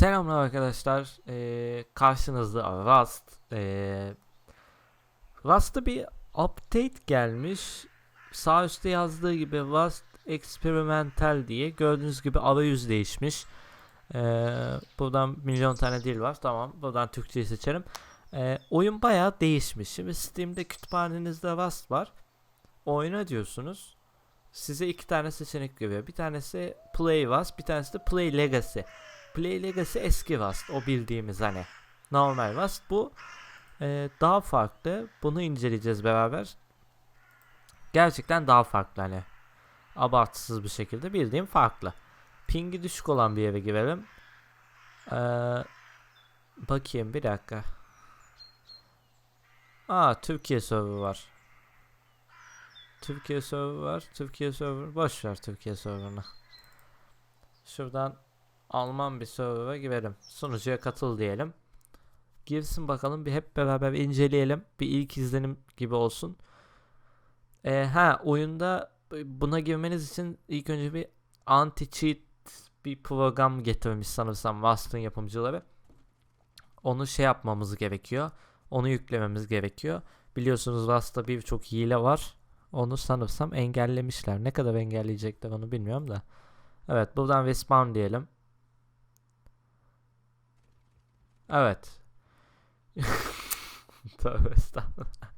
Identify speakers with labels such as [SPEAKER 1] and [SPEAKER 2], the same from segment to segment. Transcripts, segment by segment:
[SPEAKER 1] Selamlar arkadaşlar. Ee, karşınızda Rust. Ee, Rust'ta bir update gelmiş. Sağ üstte yazdığı gibi Rust Experimental diye. Gördüğünüz gibi arayüz değişmiş. Ee, buradan milyon tane dil var. Tamam. Buradan Türkçeyi seçelim. Ee, oyun bayağı değişmiş. Şimdi Steam'de kütüphanenizde Rust var. Oyna diyorsunuz. Size iki tane seçenek veriyor. Bir tanesi Play Rust, bir tanesi de Play Legacy. Play Legacy eski Rust. O bildiğimiz hani. Normal Rust. Bu e, daha farklı. Bunu inceleyeceğiz beraber. Gerçekten daha farklı hani. Abartısız bir şekilde bildiğim farklı. Pingi düşük olan bir yere girelim. Ee, bakayım bir dakika. Aa Türkiye server var. Türkiye server var. Türkiye server. Boş ver Türkiye serverını. Şuradan Alman bir server'a girelim. Sunucuya katıl diyelim. Girsin bakalım bir hep beraber inceleyelim. Bir ilk izlenim gibi olsun. Ee, ha oyunda buna girmeniz için ilk önce bir anti cheat bir program getirmiş sanırsam Rust'ın yapımcıları. Onu şey yapmamız gerekiyor. Onu yüklememiz gerekiyor. Biliyorsunuz Rust'ta birçok hile var. Onu sanırsam engellemişler. Ne kadar engelleyecekler onu bilmiyorum da. Evet buradan respawn diyelim. Evet. Tövbe estağfurullah.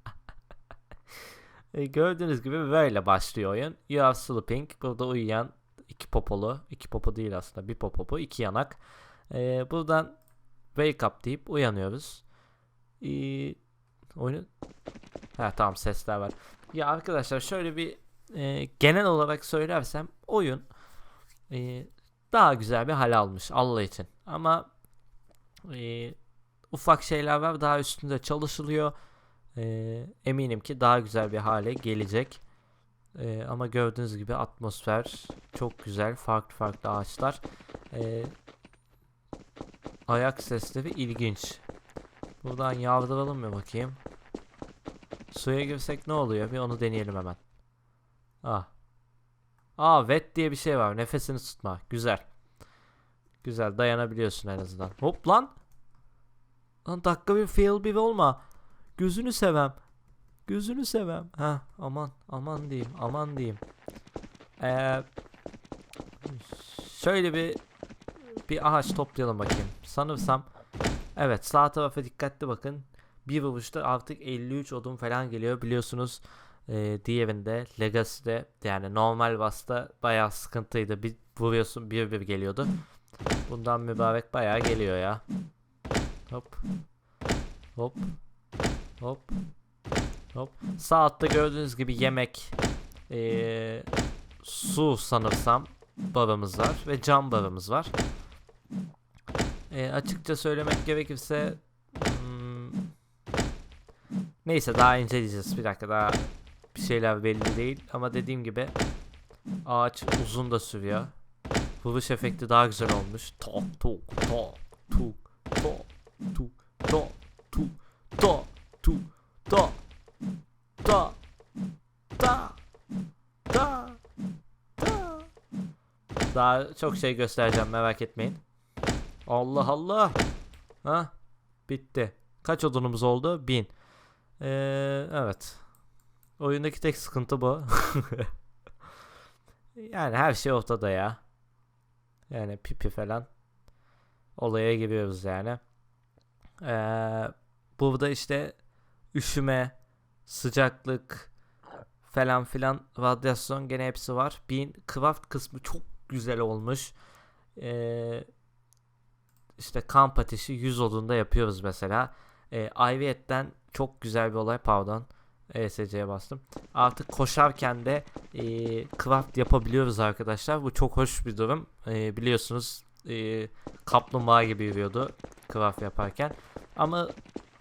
[SPEAKER 1] E, gördüğünüz gibi böyle başlıyor oyun. You are sleeping. Burada uyuyan iki popolu. iki popo değil aslında. Bir popo bu. iki yanak. E, buradan wake up deyip uyanıyoruz. E, oyunun Ha tamam sesler var. Ya arkadaşlar şöyle bir e, genel olarak söylersem oyun e, daha güzel bir hal almış Allah için. Ama e, ufak şeyler var daha üstünde çalışılıyor. E, eminim ki daha güzel bir hale gelecek. E, ama gördüğünüz gibi atmosfer çok güzel. Farklı farklı ağaçlar. E, ayak sesleri ilginç. Buradan yavrulalım mı bakayım. Suya girsek ne oluyor? Bir onu deneyelim hemen. Ah. Aa wet diye bir şey var. Nefesini tutma. Güzel. Güzel dayanabiliyorsun en azından. Hop lan. Lan dakika bir fail bir olma. Gözünü sevem. Gözünü sevem. Ha aman aman diyeyim aman diyeyim. Ee, şöyle bir bir ağaç toplayalım bakayım. Sanırsam evet sağ tarafa dikkatli bakın. Bir vuruşta artık 53 odun falan geliyor. Biliyorsunuz e, diğerinde Legacy'de yani normal Vast'ta bayağı sıkıntıydı. Bir vuruyorsun bir bir geliyordu. Bundan mübarek bayağı geliyor ya. Hop. Hop. Hop. Hop. Sağ altta gördüğünüz gibi yemek ee, su sanırsam barımız var ve cam barımız var. E, açıkça söylemek gerekirse hmm, neyse daha inceleyeceğiz bir dakika daha bir şeyler belli değil ama dediğim gibi ağaç uzun da sürüyor. Buluş efekti daha güzel olmuş. Tok tok tok tuk tok tuk tok tuk tok tuk tok tok ta ta ta Daha çok şey göstereceğim merak etmeyin. Allah Allah. Ha? Bitti. Kaç odunumuz oldu? 1000. Ee, evet. Oyundaki tek sıkıntı bu. yani her şey ortada ya. Yani pipi falan. Olaya giriyoruz yani. Ee, burada işte üşüme, sıcaklık falan filan radyasyon gene hepsi var. Bin craft kısmı çok güzel olmuş. Ee, işte kamp ateşi 100 odunda yapıyoruz mesela. Ee, Iviet'ten çok güzel bir olay pardon. ESC'ye bastım. Artık koşarken de e, craft yapabiliyoruz arkadaşlar. Bu çok hoş bir durum. E, biliyorsunuz e, kaplumbağa gibi yürüyordu craft yaparken. Ama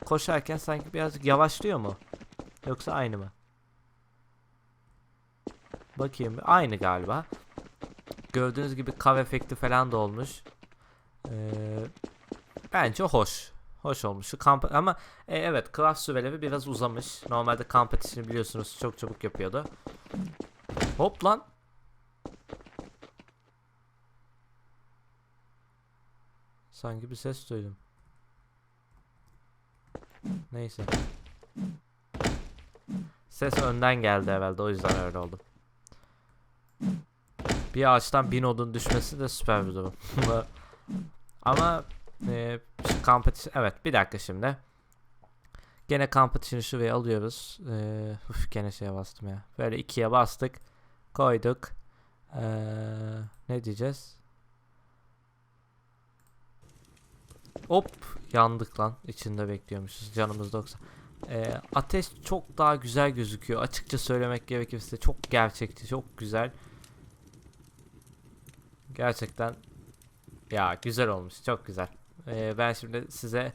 [SPEAKER 1] koşarken sanki birazcık yavaşlıyor mu? Yoksa aynı mı? Bakayım. Aynı galiba. Gördüğünüz gibi kav efekti falan da olmuş. Ee, bence hoş. Hoş olmuş. Şu kamp ama e, evet craft süreleri biraz uzamış. Normalde kamp ateşini biliyorsunuz çok çabuk yapıyordu. Hop lan. Sanki bir ses duydum. Neyse. Ses önden geldi herhalde o yüzden öyle oldu. Bir ağaçtan bin odun düşmesi de süper bir durum. Ama e, şu competition evet bir dakika şimdi. Gene competition'ı şuraya alıyoruz. E, uf, gene şeye bastım ya. Böyle ikiye bastık. Koyduk. E, ne diyeceğiz? Hop yandık lan. İçinde bekliyormuşuz. Canımız 90. E, ateş çok daha güzel gözüküyor. Açıkça söylemek gerekirse çok gerçekçi, çok güzel. Gerçekten ya güzel olmuş. Çok güzel. Ee, ben şimdi size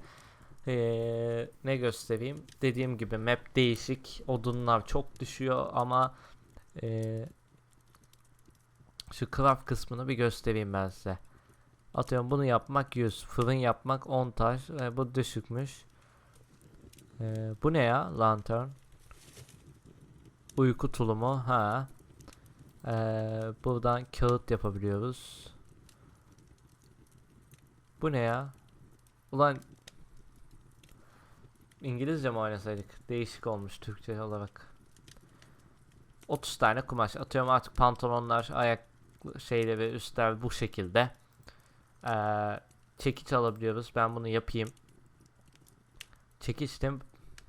[SPEAKER 1] ee, ne göstereyim? Dediğim gibi map değişik. Odunlar çok düşüyor ama ee, şu craft kısmını bir göstereyim ben size. Atıyorum bunu yapmak 100. Fırın yapmak 10 taş. Ee, bu düşükmüş. Ee, bu ne ya? Lantern. Uyku tulumu. Ha. Ee, buradan kağıt yapabiliyoruz. Bu ne ya? Ulan İngilizce mi oynasaydık? Değişik olmuş Türkçe olarak. 30 tane kumaş. Atıyorum artık pantolonlar, ayak şeyleri, üstler bu şekilde. Ee, çekiç alabiliyoruz. Ben bunu yapayım. Çekiç de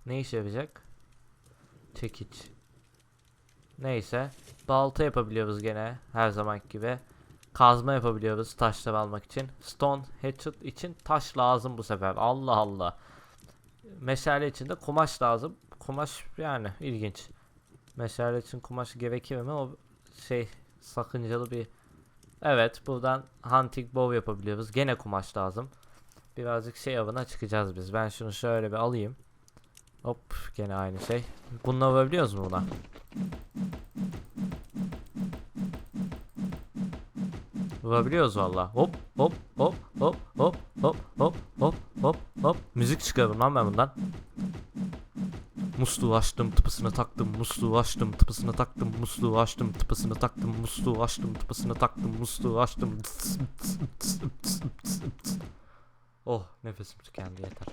[SPEAKER 1] ne işe yarayacak? Çekiç. Neyse. Balta yapabiliyoruz gene her zaman gibi. Kazma yapabiliyoruz taşları almak için. Stone hatchet için taş lazım bu sefer. Allah Allah. Meşale için de kumaş lazım. Kumaş yani ilginç. Meşale için kumaş gerekir mi? O şey sakıncalı bir Evet buradan hunting bow yapabiliyoruz. Gene kumaş lazım. Birazcık şey avına çıkacağız biz. Ben şunu şöyle bir alayım. Hop gene aynı şey. Bununla vurabiliyoruz mu buna? Vurabiliyoruz valla. Hop hop hop hop hop hop hop hop hop hop. Müzik çıkarım lan ben bundan. Musluğu açtım tıpısını taktım musluğu açtım tıpısını taktım musluğu açtım tıpısını taktım musluğu açtım tıpısını taktım musluğu açtım. Oh nefesim tükendi yeter.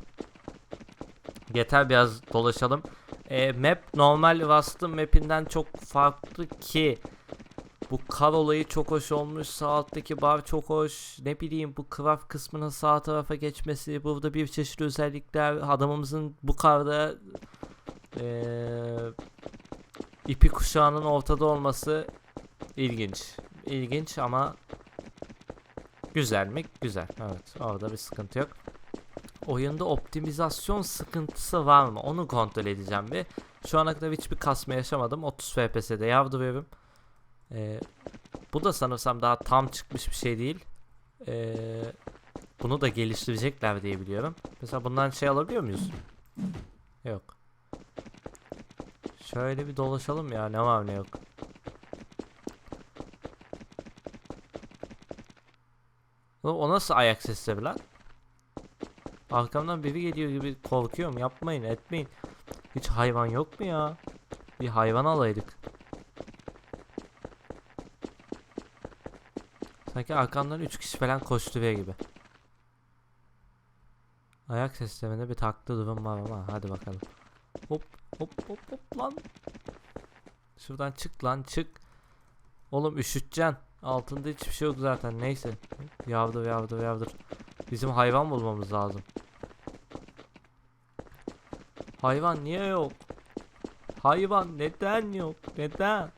[SPEAKER 1] Yeter biraz dolaşalım. E, map normal Rust'ın mapinden çok farklı ki bu kar olayı çok hoş olmuş. Sağ alttaki bar çok hoş. Ne bileyim bu craft kısmının sağ tarafa geçmesi. Burada bir çeşit özellikler. Adamımızın bu karda eee ipi kuşağının ortada olması ilginç. İlginç ama güzel mi? Güzel. Evet. Orada bir sıkıntı yok. Oyunda optimizasyon sıkıntısı var mı? Onu kontrol edeceğim bir. Şu ana kadar hiçbir kasma yaşamadım. 30 FPS'de yardırıyorum. Ee, bu da sanırsam daha tam çıkmış bir şey değil. Ee, bunu da geliştirecekler diye biliyorum. Mesela bundan şey alabiliyor muyuz? Yok. Şöyle bir dolaşalım ya ne var ne yok. O nasıl ayak sesleri lan? Arkamdan biri geliyor gibi korkuyorum. Yapmayın etmeyin. Hiç hayvan yok mu ya? Bir hayvan alaydık. Sanki arkamdan 3 kişi falan koşturuyor gibi. Ayak seslerinde bir taklı durum var ama hadi bakalım. Hop hop hop hop lan. Şuradan çık lan çık. Oğlum üşüteceksin. Altında hiçbir şey yok zaten neyse. Yavdur yavdur yavdur. Bizim hayvan bulmamız lazım. Hayvan niye yok? Hayvan neden yok? Neden?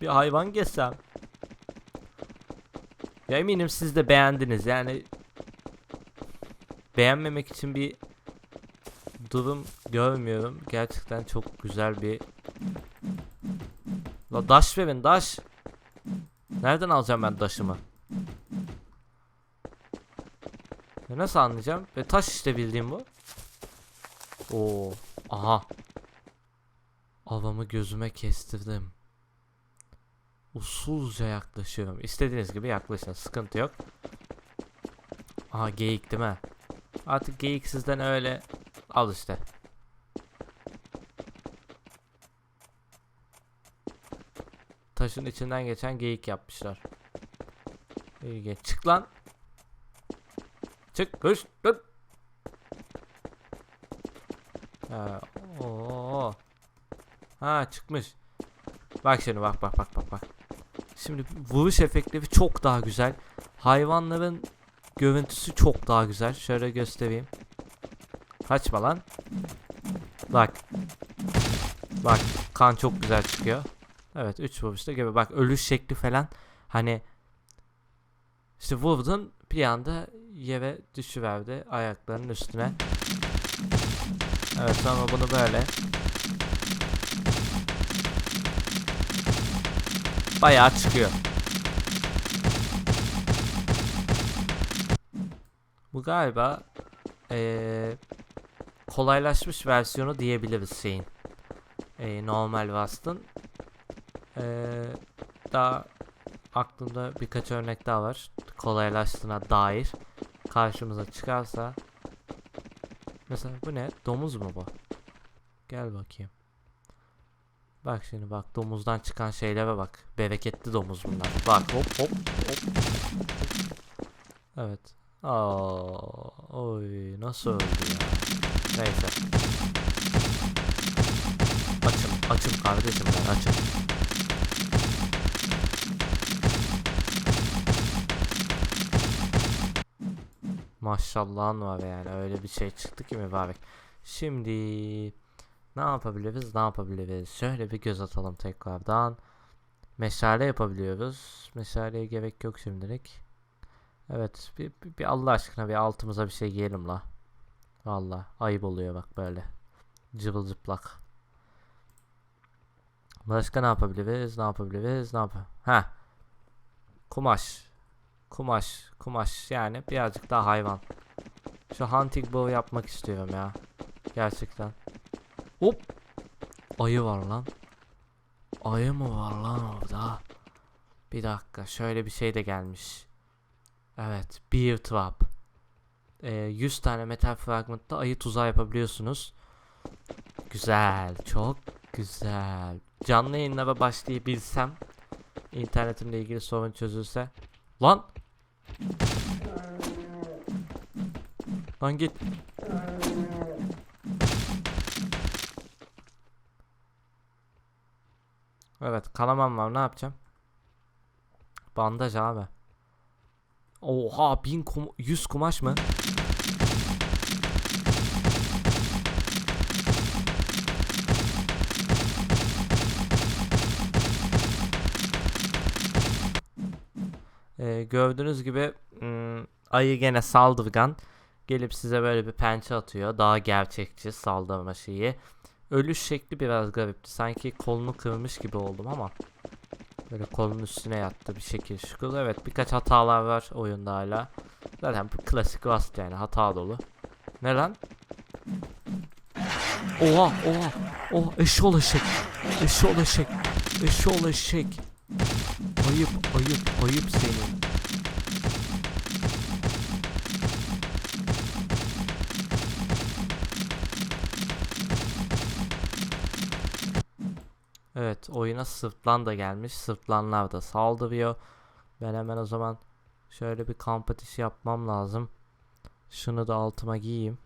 [SPEAKER 1] Bir hayvan geçsem. Ya eminim siz de beğendiniz yani beğenmemek için bir durum görmüyorum. Gerçekten çok güzel bir La daş verin daş. Nereden alacağım ben daşımı? Ya nasıl anlayacağım? Ve taş işte bildiğim bu. Oo, aha. Avamı gözüme kestirdim. Usulca yaklaşıyorum. İstediğiniz gibi yaklaşın. Sıkıntı yok. Aha geyik değil mi? Artık geyik sizden öyle al işte. Taşın içinden geçen geyik yapmışlar. İlginç. Çık lan. Çık koş. Dur. Ha. Ha çıkmış. Bak şimdi bak bak bak bak bak. Şimdi vuruş efektleri çok daha güzel. Hayvanların görüntüsü çok daha güzel. Şöyle göstereyim. Kaçma lan. Bak. Bak kan çok güzel çıkıyor. Evet 3 vuruşta gibi. Bak ölüş şekli falan hani işte vurdun bir anda yere düşüverdi ayaklarının üstüne. Evet sonra bunu böyle bayağı çıkıyor. Bu galiba eee, kolaylaşmış versiyonu diyebiliriz şeyin. Eee, normal Rust'ın. Eee, daha aklımda birkaç örnek daha var. Kolaylaştığına dair. Karşımıza çıkarsa. Mesela bu ne? Domuz mu bu? Gel bakayım. Bak şimdi bak domuzdan çıkan şeylere bak. Bereketli domuz bunlar. Bak hop hop hop. Evet. Aa, oy nasıl öldü ya? Neyse. Açım, açım kardeşim ben açım. Maşallahın var yani öyle bir şey çıktı ki mübarek. Şimdi ne yapabiliriz? Ne yapabiliriz? Şöyle bir göz atalım tekrardan. Meşale yapabiliyoruz. Meşaleye gerek yok şimdilik. Evet, bir, bir, bir Allah aşkına bir altımıza bir şey giyelim la. Valla ayıp oluyor bak böyle. Cıvıl cıplak. Başka ne yapabiliriz? Ne yapabiliriz? Ne yap? Ha. Kumaş. Kumaş, kumaş yani birazcık daha hayvan. Şu hunting bow yapmak istiyorum ya. Gerçekten. Hop. Ayı var lan. Ayı mı var lan orada? Bir dakika şöyle bir şey de gelmiş. Evet bear trap. Ee, 100 tane metal fragmentta ayı tuzağı yapabiliyorsunuz. Güzel çok güzel. Canlı yayınlara başlayabilsem internetimle ilgili sorun çözülse. Lan Lan git. Evet kalamam var ne yapacağım? Bandaj abi. Oha 1000 kum 100 kumaş mı? Ee, gördüğünüz gibi ım, ayı gene saldırgan. Gelip size böyle bir pençe atıyor. Daha gerçekçi saldırma şeyi. Ölüş şekli biraz garipti. Sanki kolunu kırmış gibi oldum ama. Böyle kolun üstüne yattı bir şekil şükür. Evet birkaç hatalar var oyunda hala. Zaten bu klasik Rust yani hata dolu. Ne lan? Oha oha. Oha eşol eşek. Eşol eşek. Eşol eşek. Ayıp ayıp ayıp senin. Evet oyuna sırtlan da gelmiş. Sırtlanlar da saldırıyor. Ben hemen o zaman şöyle bir kamp ateşi yapmam lazım. Şunu da altıma giyeyim.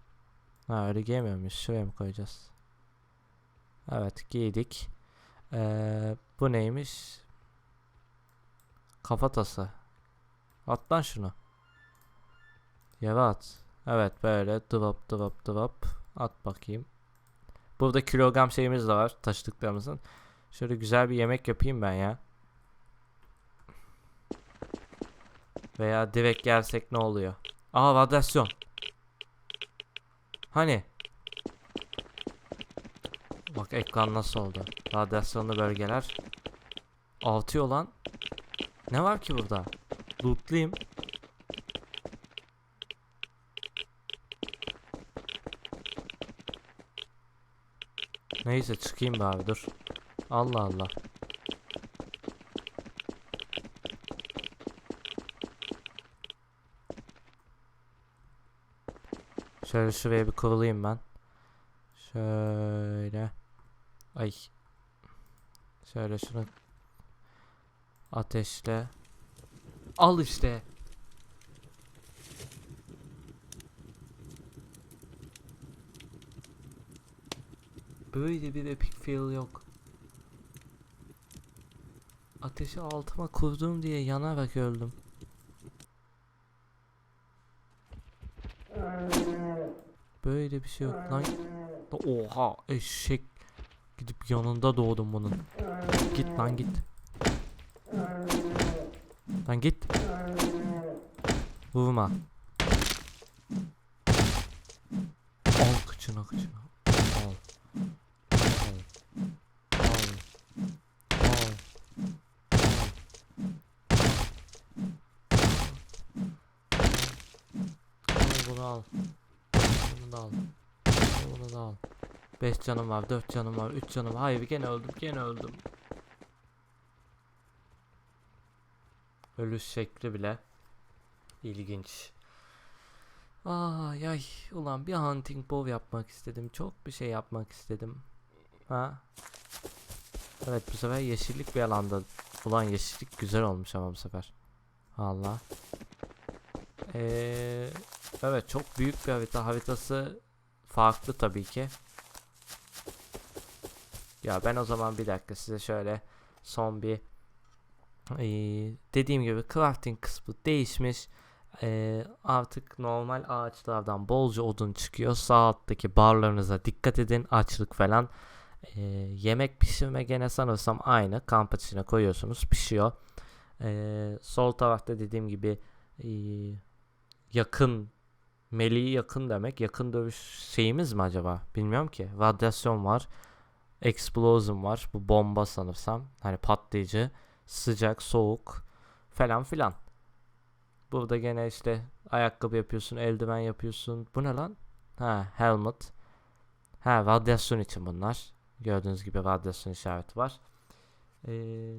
[SPEAKER 1] Ha öyle giyemiyor muyuz? Şuraya mı koyacağız? Evet giydik. Ee, bu neymiş? Kafatası. At lan şunu. Yere at. Evet böyle drop drop drop. At bakayım. Burada kilogram şeyimiz de var taşıdıklarımızın. Şöyle güzel bir yemek yapayım ben ya. Veya direkt gelsek ne oluyor? Aa radyasyon. Hani? Bak ekran nasıl oldu? Radyasyonlu bölgeler. Artıyor lan. Ne var ki burada? Lootlayayım. Neyse çıkayım be abi dur. Allah Allah. Şöyle şuraya bir kurulayım ben. Şöyle. Ay. Şöyle şunu ateşle. Al işte. Böyle bir epic feel yok. Ateşi altıma kurdum diye yanarak öldüm. Böyle bir şey yok lan. Oha eşek. Gidip yanında doğdum bunun. Git lan git. Lan git. Vurma. Al kıçına kıçına. Bunu al. Bunu da al. Bunu da al. 5 canım var, 4 canım var, 3 canım var. Hayır gene öldüm, gene öldüm. Ölüş şekli bile ilginç. Ay ay ulan bir hunting bow yapmak istedim. Çok bir şey yapmak istedim. Ha? Evet bu sefer yeşillik bir alanda. Ulan yeşillik güzel olmuş ama bu sefer. Allah. Ee, evet çok büyük bir harita. Haritası farklı tabii ki. Ya ben o zaman bir dakika size şöyle son bir ee, dediğim gibi crafting kısmı değişmiş. Ee, artık normal ağaçlardan bolca odun çıkıyor. Sağ alttaki barlarınıza dikkat edin. Açlık falan. Ee, yemek pişirme gene sanırsam aynı. Kamp içine koyuyorsunuz pişiyor. Ee, sol tarafta dediğim gibi ee, yakın meleği yakın demek. Yakın dövüş şeyimiz mi acaba? Bilmiyorum ki. Radyasyon var. Explosion var. Bu bomba sanırsam. Hani patlayıcı. Sıcak, soğuk falan filan. Burada gene işte ayakkabı yapıyorsun, eldiven yapıyorsun. Bu ne lan? Ha, helmet. Ha, radyasyon için bunlar. Gördüğünüz gibi radyasyon işareti var. Ee,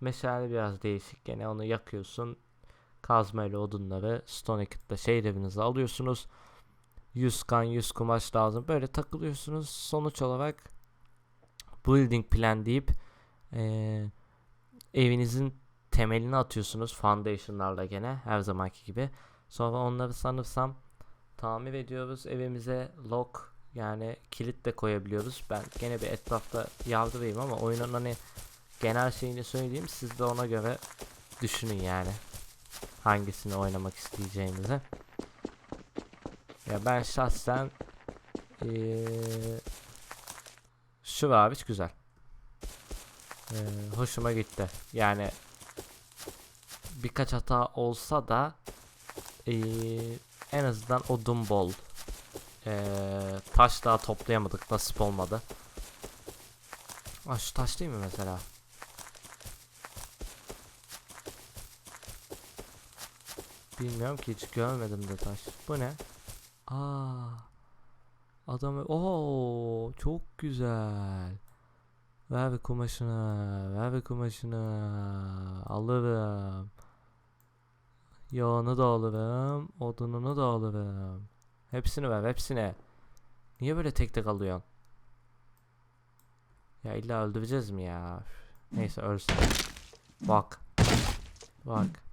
[SPEAKER 1] meşale biraz değişik. Gene onu yakıyorsun. Kazmayla odunları Stone Kit'te şey evinize alıyorsunuz. 100 kan 100 kumaş lazım. Böyle takılıyorsunuz. Sonuç olarak building plan deyip ee, evinizin temelini atıyorsunuz foundation'larla gene her zamanki gibi. Sonra onları sanırsam tamir ediyoruz. Evimize lock yani kilit de koyabiliyoruz. Ben gene bir etrafta yardırayım ama oyunun hani genel şeyini söyleyeyim. Siz de ona göre düşünün yani. Hangisini oynamak isteyeceğinizi. Ya ben şahsen ee, şu hariç güzel. Ee, hoşuma gitti. Yani birkaç hata olsa da ee, en azından odun bol. Ee, taş daha toplayamadık. Nasip olmadı. Aa, şu taş değil mi mesela? Bilmiyorum ki hiç görmedim de taş. Bu ne? Aa. Adam Oo, çok güzel. Ver bir kumaşını, ver bir kumaşını. Alırım. Yağını da alırım, odununu da alırım. Hepsini ver, hepsini. Niye böyle tek tek alıyorsun? Ya illa öldüreceğiz mi ya? Neyse ölsün. Bak. Bak.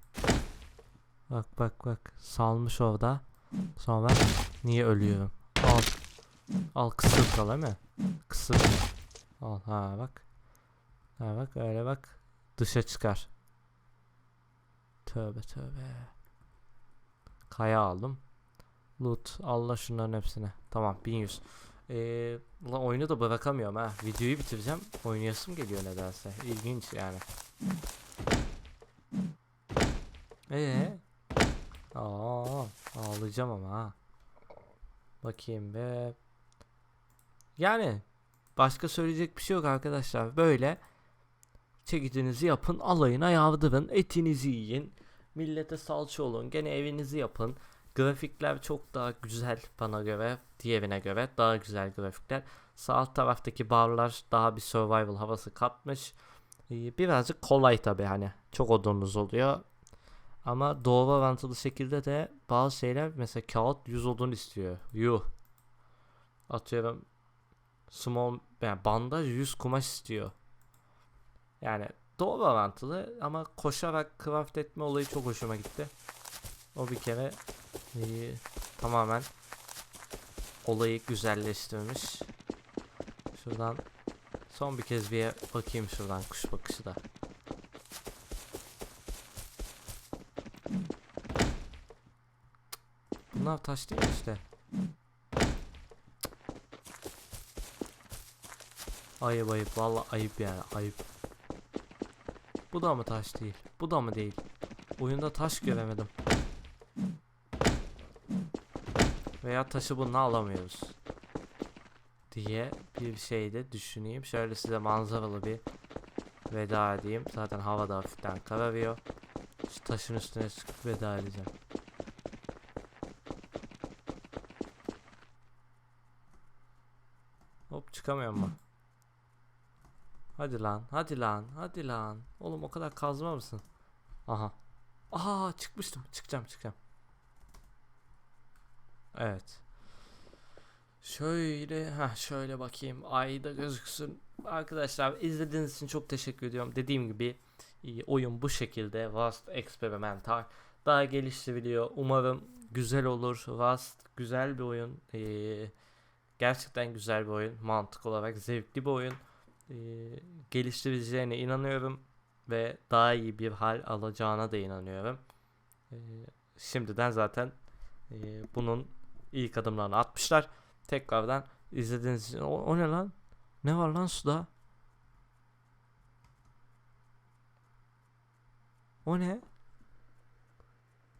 [SPEAKER 1] Bak bak bak. Salmış orada. Sonra niye ölüyorum? Al. Al kısır kal değil mi? Kısır. Al ha bak. Ha bak öyle bak. Dışa çıkar. Tövbe tövbe. Kaya aldım. Loot. Allah şunların hepsine. Tamam 1100. Ee, ulan oyunu da bırakamıyorum ha. Videoyu bitireceğim. Oynayasım geliyor nedense. İlginç yani. Ee? Aa, ağlayacağım ama. Bakayım be. Yani başka söyleyecek bir şey yok arkadaşlar. Böyle çekicinizi yapın, alayına yardırın, etinizi yiyin. Millete salça olun, gene evinizi yapın. Grafikler çok daha güzel bana göre, diğerine göre daha güzel grafikler. Sağ taraftaki barlar daha bir survival havası katmış. Ee, birazcık kolay tabi hani çok odununuz oluyor. Ama doğru orantılı şekilde de bazı şeyler mesela kağıt 100 odun istiyor. Yuh. Atıyorum small yani bandaj 100 kumaş istiyor. Yani doğru orantılı ama koşarak craft etme olayı çok hoşuma gitti. O bir kere e, tamamen olayı güzelleştirmiş. Şuradan son bir kez bir bakayım şuradan kuş bakışı da. Bunlar taş değil işte. Ayıp ayıp valla ayıp yani ayıp. Bu da mı taş değil? Bu da mı değil? Oyunda taş göremedim. Veya taşı bununla alamıyoruz. Diye bir şey de düşüneyim. Şöyle size manzaralı bir veda edeyim. Zaten havada hafiften kararıyor. Şu taşın üstüne çıkıp veda edeceğim. Hop çıkamıyorum mu? Hadi lan, hadi lan, hadi lan. Oğlum o kadar kazma mısın? Aha. Aha çıkmıştım. Çıkacağım, çıkacağım. Evet. Şöyle, ha şöyle bakayım. Ayda gözüksün. Arkadaşlar izlediğiniz için çok teşekkür ediyorum. Dediğim gibi e, oyun bu şekilde. Rust Experimental. Daha geliştiriliyor. Umarım güzel olur. Rust güzel bir oyun. Ee, gerçekten güzel bir oyun. Mantık olarak zevkli bir oyun. Ee, geliştireceğine inanıyorum. Ve daha iyi bir hal alacağına da inanıyorum. Ee, şimdiden zaten e, bunun ilk adımlarını atmışlar. Tekrardan izlediğiniz için o, o ne lan? Ne var lan suda? O ne?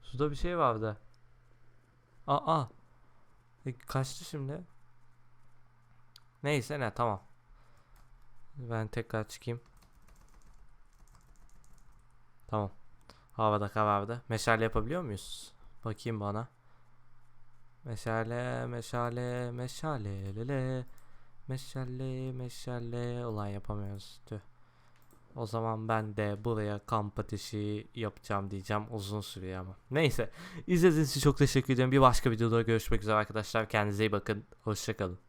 [SPEAKER 1] Suda bir şey vardı. Aa. E, kaçtı şimdi. Neyse ne tamam. Ben tekrar çıkayım. Tamam. Havada karardı. Meşale yapabiliyor muyuz? Bakayım bana. Meşale, meşale, meşale, lele. Meşale, meşale. Ulan yapamıyoruz. Tüh. O zaman ben de buraya kamp ateşi yapacağım diyeceğim. Uzun sürüyor ama. Neyse. İzlediğiniz için çok teşekkür ederim. Bir başka videoda görüşmek üzere arkadaşlar. Kendinize iyi bakın. Hoşçakalın.